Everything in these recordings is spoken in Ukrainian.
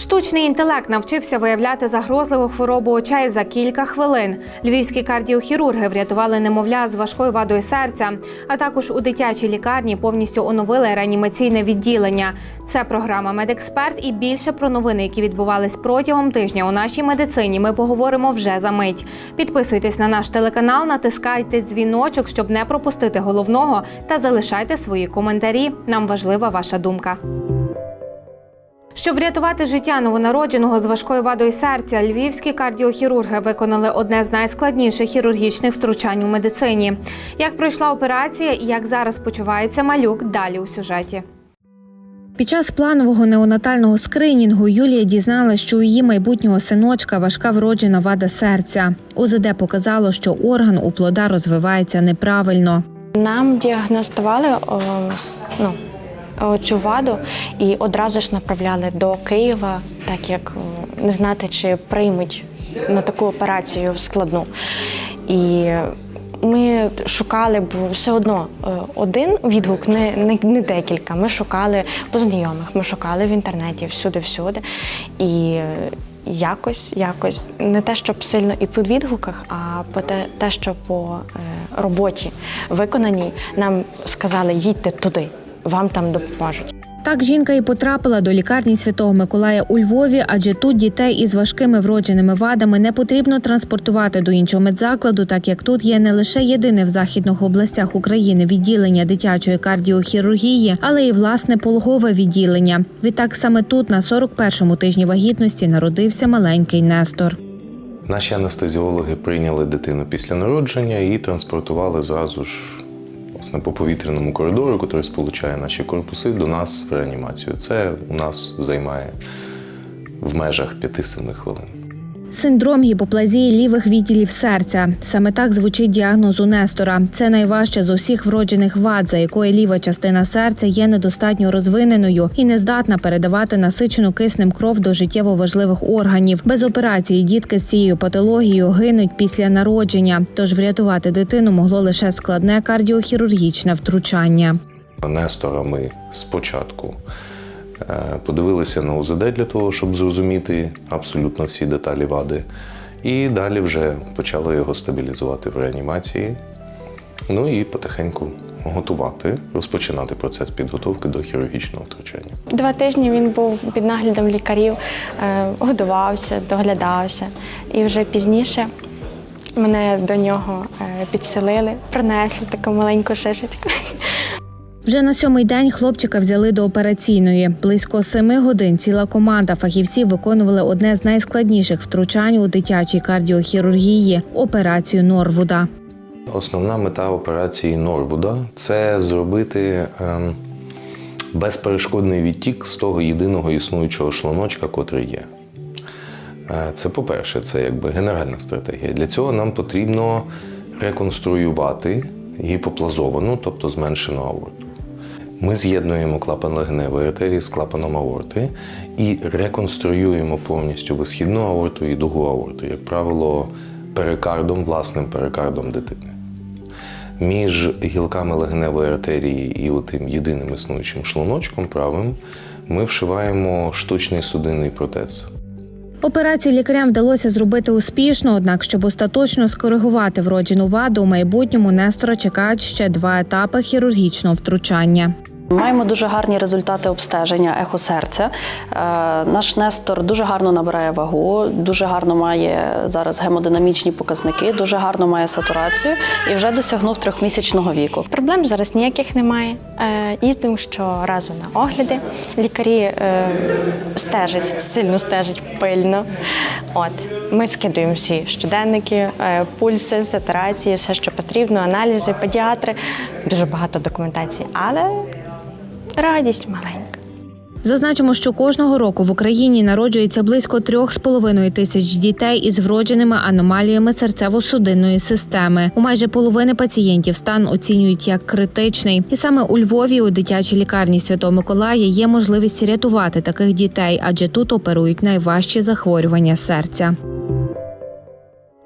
Штучний інтелект навчився виявляти загрозливу хворобу очей за кілька хвилин. Львівські кардіохірурги врятували немовля з важкою вадою серця, а також у дитячій лікарні повністю оновили реанімаційне відділення. Це програма Медексперт і більше про новини, які відбувались протягом тижня у нашій медицині. Ми поговоримо вже за мить. Підписуйтесь на наш телеканал, натискайте дзвіночок, щоб не пропустити головного, та залишайте свої коментарі. Нам важлива ваша думка. Щоб врятувати життя новонародженого з важкою вадою серця, львівські кардіохірурги виконали одне з найскладніших хірургічних втручань у медицині. Як пройшла операція і як зараз почувається малюк, далі у сюжеті. Під час планового неонатального скринінгу Юлія дізналася, що у її майбутнього синочка важка вроджена вада серця. УЗД показало, що орган у плода розвивається неправильно. Нам діагностували о, ну, цю ваду і одразу ж направляли до Києва, так як не знати, чи приймуть на таку операцію складну. І ми шукали, бо все одно е, один відгук, не, не, не декілька. Ми шукали по знайомих, ми шукали в інтернеті всюди-всюди. І е, якось, якось не те, щоб сильно і по відгуках, а по те, те що по е, роботі виконаній, нам сказали, їдьте туди, вам там допоможуть. Так жінка і потрапила до лікарні Святого Миколая у Львові, адже тут дітей із важкими вродженими вадами не потрібно транспортувати до іншого медзакладу, так як тут є не лише єдине в західних областях України відділення дитячої кардіохірургії, але й власне пологове відділення. Відтак саме тут, на 41-му тижні вагітності, народився маленький Нестор. Наші анестезіологи прийняли дитину після народження і транспортували зразу ж власне, по повітряному коридору, який сполучає наші корпуси, до нас в реанімацію. Це у нас займає в межах 5-7 хвилин. Синдром гіпоплазії лівих відділів серця. Саме так звучить діагноз у Нестора. Це найважче з усіх вроджених вад, за якої ліва частина серця є недостатньо розвиненою і не здатна передавати насичену киснем кров до життєво важливих органів. Без операції дітки з цією патологією гинуть після народження. Тож врятувати дитину могло лише складне кардіохірургічне втручання. Нестора ми спочатку подивилися на УЗД для того, щоб зрозуміти абсолютно всі деталі вади. І далі вже почали його стабілізувати в реанімації. Ну і потихеньку готувати, розпочинати процес підготовки до хірургічного втручання. Два тижні він був під наглядом лікарів, е, годувався, доглядався. І вже пізніше мене до нього е, підселили, принесли таку маленьку шишечку. Вже на сьомий день хлопчика взяли до операційної. Близько семи годин ціла команда фахівців виконували одне з найскладніших втручань у дитячій кардіохірургії операцію Норвуда. Основна мета операції Норвуда це зробити ем, безперешкодний відтік з того єдиного існуючого шлуночка, котрий є. Е, Це по-перше, це якби генеральна стратегія. Для цього нам потрібно реконструювати гіпоплазовану, тобто зменшену аорту. Ми з'єднуємо клапан легеневої артерії з клапаном аорти і реконструюємо повністю висхідну аорту і дугу аорти, як правило, перикардом, власним перикардом дитини. Між гілками легеневої артерії і тим єдиним існуючим шлуночком правим ми вшиваємо штучний судинний протез. Операцію лікарям вдалося зробити успішно, однак, щоб остаточно скоригувати вроджену ваду, у майбутньому Нестора чекають ще два етапи хірургічного втручання. Маємо дуже гарні результати обстеження ехо серця. Е, Наш Нестор дуже гарно набирає вагу, дуже гарно має зараз гемодинамічні показники, дуже гарно має сатурацію і вже досягнув трьохмісячного віку. Проблем зараз ніяких немає. Е, Їздимо щоразу на огляди. Лікарі е, стежать, сильно стежать пильно. От ми скидуємо всі щоденники, пульси, сатурації, все, що потрібно, аналізи, педіатри. Дуже багато документації, але радість маленька. Зазначимо, що кожного року в Україні народжується близько трьох з половиною тисяч дітей із вродженими аномаліями серцево-судинної системи. У майже половини пацієнтів стан оцінюють як критичний, і саме у Львові у дитячій лікарні Святого Миколая є можливість рятувати таких дітей, адже тут оперують найважчі захворювання серця.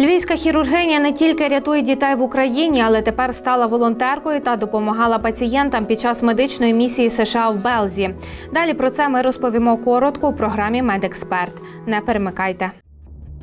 Львівська хірургиня не тільки рятує дітей в Україні, але тепер стала волонтеркою та допомагала пацієнтам під час медичної місії США в Белзі. Далі про це ми розповімо коротко у програмі Медексперт. Не перемикайте.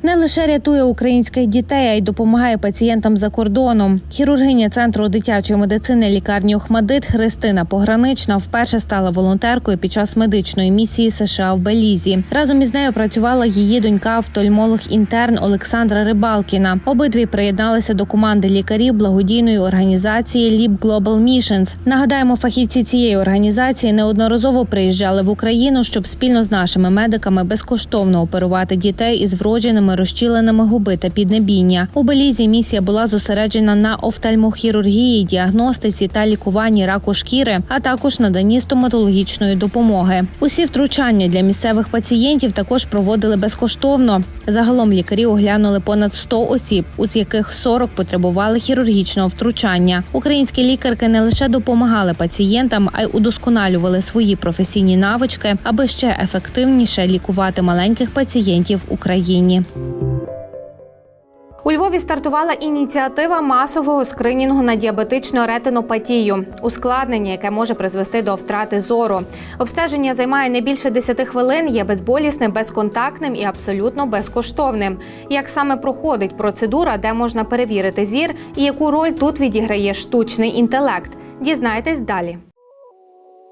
Не лише рятує українських дітей, а й допомагає пацієнтам за кордоном. Хірургиня центру дитячої медицини лікарні Охмадит Христина Погранична вперше стала волонтеркою під час медичної місії США в Белізі. Разом із нею працювала її донька, офтальмолог-інтерн Олександра Рибалкіна. Обидві приєдналися до команди лікарів благодійної організації Lib Global Missions. Нагадаємо, фахівці цієї організації неодноразово приїжджали в Україну, щоб спільно з нашими медиками безкоштовно оперувати дітей із вродженими розчіленими губи та піднебіння. У Белізі місія була зосереджена на офтальмохірургії, діагностиці та лікуванні раку шкіри, а також наданні стоматологічної допомоги. Усі втручання для місцевих пацієнтів також проводили безкоштовно. Загалом лікарі оглянули понад 100 осіб, з яких 40 потребували хірургічного втручання. Українські лікарки не лише допомагали пацієнтам, а й удосконалювали свої професійні навички, аби ще ефективніше лікувати маленьких пацієнтів в Україні. У Львові стартувала ініціатива масового скринінгу на діабетичну ретинопатію, ускладнення, яке може призвести до втрати зору. Обстеження займає не більше 10 хвилин, є безболісним, безконтактним і абсолютно безкоштовним. Як саме проходить процедура, де можна перевірити зір і яку роль тут відіграє штучний інтелект? Дізнайтесь далі.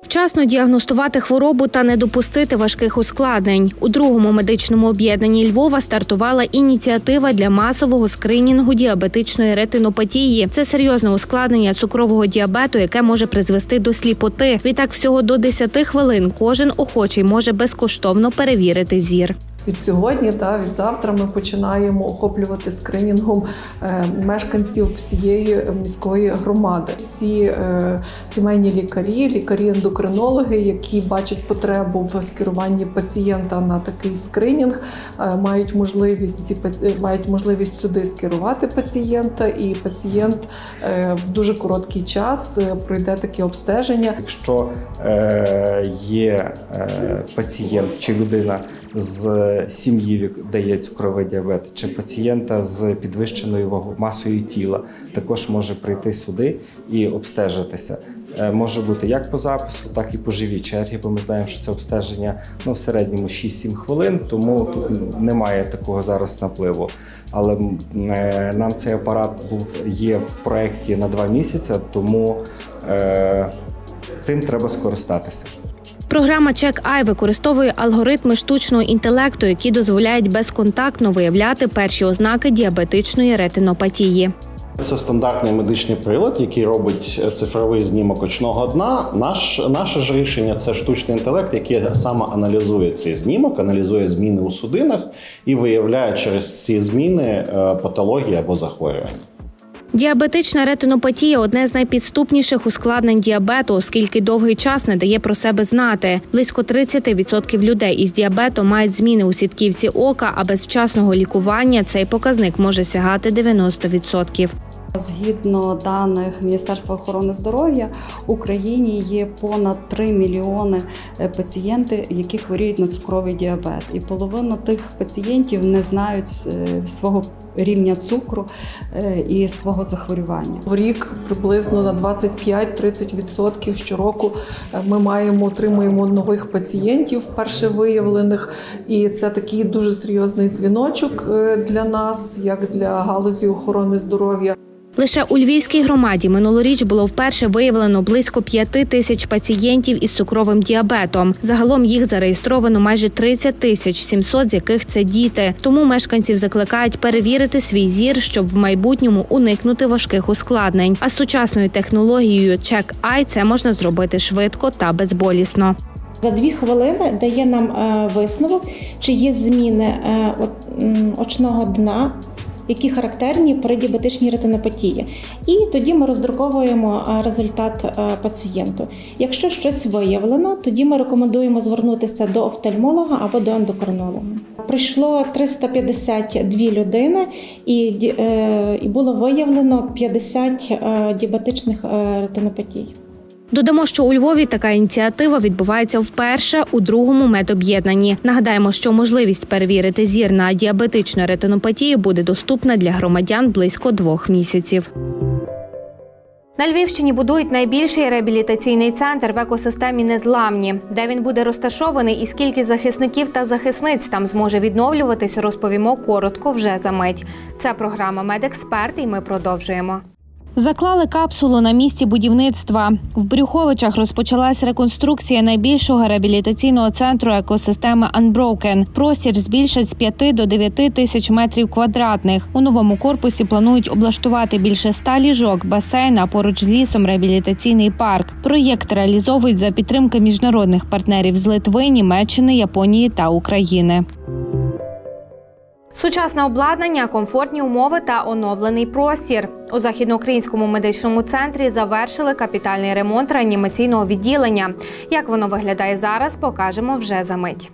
Вчасно діагностувати хворобу та не допустити важких ускладнень. У другому медичному об'єднанні Львова стартувала ініціатива для масового скринінгу діабетичної ретинопатії. Це серйозне ускладнення цукрового діабету, яке може призвести до сліпоти. Відтак, всього до 10 хвилин кожен охочий може безкоштовно перевірити зір. Від сьогодні та від завтра ми починаємо охоплювати скринінгом е, мешканців всієї міської громади. Всі е, сімейні лікарі, лікарі-ендокринологи, які бачать потребу в скеруванні пацієнта на такий скринінг, е, мають можливість ці мають можливість сюди скерувати пацієнта, і пацієнт в дуже короткий час пройде таке обстеження. Якщо є пацієнт чи людина з сім'ї, де є цукровий діабет, чи пацієнта з підвищеною масою тіла, також може прийти сюди і обстежитися. Е, Може бути як по запису, так і по живій чергі, бо ми знаємо, що це обстеження ну, в середньому 6-7 хвилин, тому тут немає такого зараз напливу. Але е, нам цей апарат був є в проєкті на два місяці, тому е, цим треба скористатися. Програма Check-Eye використовує алгоритми штучного інтелекту, які дозволяють безконтактно виявляти перші ознаки діабетичної ретинопатії. Це стандартний медичний прилад, який робить цифровий знімок очного дна. Наш наше ж рішення це штучний інтелект, який саме аналізує цей знімок, аналізує зміни у судинах і виявляє через ці зміни е, патології або захворювання. Діабетична ретинопатія одне з найпідступніших ускладнень діабету, оскільки довгий час не дає про себе знати. Близько 30% людей із діабетом мають зміни у сітківці ока, а без вчасного лікування цей показник може сягати 90%. Згідно даних Міністерства охорони здоров'я, в Україні є понад 3 мільйони е, пацієнти, які хворіють на цукровий діабет. І половина тих пацієнтів не знають е, свого рівня цукру е, і свого захворювання. В рік приблизно на 25-30% щороку ми маємо отримуємо нових пацієнтів, вперше виявлених, і це такий дуже серйозний дзвіночок для нас, як для галузі охорони здоров'я. Лише у Львівській громаді минулоріч було вперше виявлено близько 5 тисяч пацієнтів із цукровим діабетом. Загалом їх зареєстровано майже 30 тисяч 700, з яких це діти. Тому мешканців закликають перевірити свій зір, щоб в майбутньому уникнути важких ускладнень. А з сучасною технологією Check-Eye це можна зробити швидко та безболісно. За дві хвилини дає нам е, висновок, чи є зміни е, очного дна, які характерні при діабетичній ретинопатії. І тоді ми роздруковуємо е, результат е, пацієнту. Якщо щось виявлено, тоді ми рекомендуємо звернутися до офтальмолога або до ендокринолога. Прийшло 352 людини, і, е, і було виявлено 50 е, діабетичних ретинопатій. Додамо, що у Львові така ініціатива відбувається вперше у другому медоб'єднанні. Нагадаємо, що можливість перевірити зір на діабетичну ретинопатію буде доступна для громадян близько двох місяців. На Львівщині будують найбільший реабілітаційний центр в екосистемі Незламні. Де він буде розташований і скільки захисників та захисниць там зможе відновлюватись, розповімо коротко вже за мить. Це програма Медексперт, і ми продовжуємо. Заклали капсулу на місці будівництва. В Брюховичах розпочалась реконструкція найбільшого реабілітаційного центру екосистеми Unbroken. Простір збільшать з 5 до 9 тисяч метрів квадратних. У новому корпусі планують облаштувати більше ста ліжок, басейн, а поруч з лісом реабілітаційний парк. Проєкт реалізовують за підтримки міжнародних партнерів з Литви, Німеччини, Японії та України. Сучасне обладнання, комфортні умови та оновлений простір. У західноукраїнському медичному центрі завершили капітальний ремонт реанімаційного відділення. Як воно виглядає зараз, покажемо вже за мить.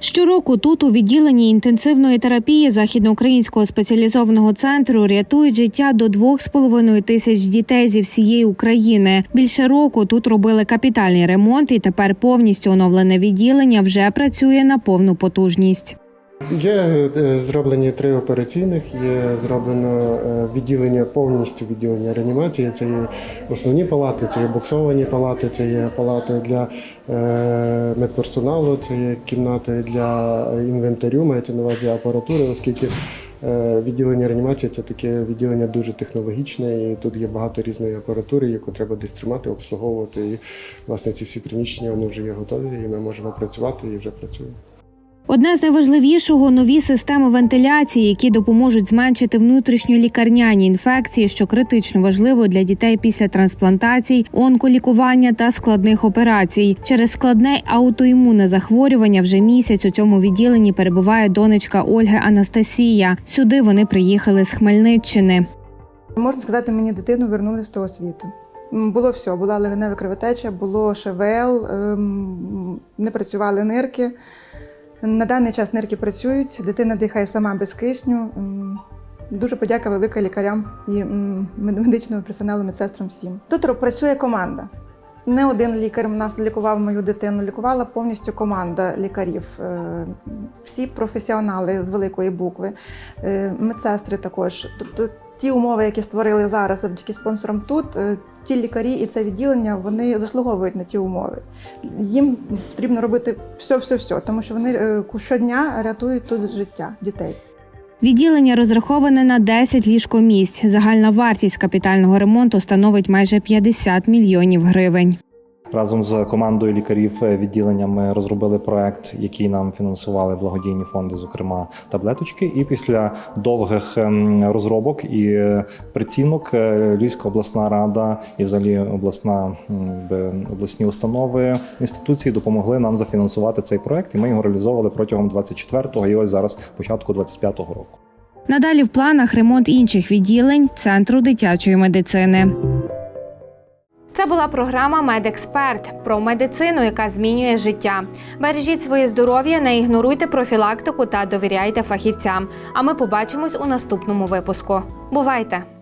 Щороку тут у відділенні інтенсивної терапії західноукраїнського спеціалізованого центру рятують життя до 2,5 тисяч дітей зі всієї України. Більше року тут робили капітальний ремонт, і тепер повністю оновлене відділення вже працює на повну потужність. Є е, зроблені три операційних, є зроблено е, відділення повністю відділення реанімації. Це є основні палати, це є боксовані палати, це є палати для е, медперсоналу, це є кімнати для інвентарю, мається на увазі апаратури, оскільки е, відділення реанімації це таке відділення дуже технологічне, і тут є багато різної апаратури, яку треба десь тримати, обслуговувати. І власне ці всі приміщення вони вже є готові, і ми можемо працювати і вже працюємо. Одне з найважливішого нові системи вентиляції, які допоможуть зменшити внутрішньолікарняні інфекції, що критично важливо для дітей після трансплантацій, онколікування та складних операцій. Через складне аутоімунне захворювання вже місяць у цьому відділенні перебуває донечка Ольги Анастасія. Сюди вони приїхали з Хмельниччини. Можна сказати, мені дитину вернули з того світу. Було все, була легенева кровотеча, було ШВЛ, ем, не працювали нирки. На даний час нирки працюють, дитина дихає сама без кисню. Дуже подяка велика лікарям і медичному персоналу, медсестрам всім. Тут працює команда. Не один лікар нас лікував мою дитину, лікувала повністю команда лікарів. Е, Всі професіонали з великої букви, Е, медсестри також. Тобто ті умови, які створили зараз завдяки спонсорам тут, е, ті лікарі і це відділення вони заслуговують на ті умови. Їм потрібно робити все-все-все, тому що вони е, щодня рятують тут життя дітей. Відділення розраховане на 10 ліжкомісць. Загальна вартість капітального ремонту становить майже 50 мільйонів гривень. Разом з командою лікарів е, відділення ми розробили проект, який нам фінансували благодійні фонди, зокрема таблеточки. І після довгих ем, розробок і е, прицінок е, Львівська обласна рада і взагалі обласна обласні установи інституції допомогли нам зафінансувати цей проект. І ми його реалізовували протягом 24-го і ось зараз початку 25-го року. Надалі в планах ремонт інших відділень центру дитячої медицини. Це була програма Медексперт про медицину, яка змінює життя. Бережіть своє здоров'я, не ігноруйте профілактику та довіряйте фахівцям. А ми побачимось у наступному випуску. Бувайте!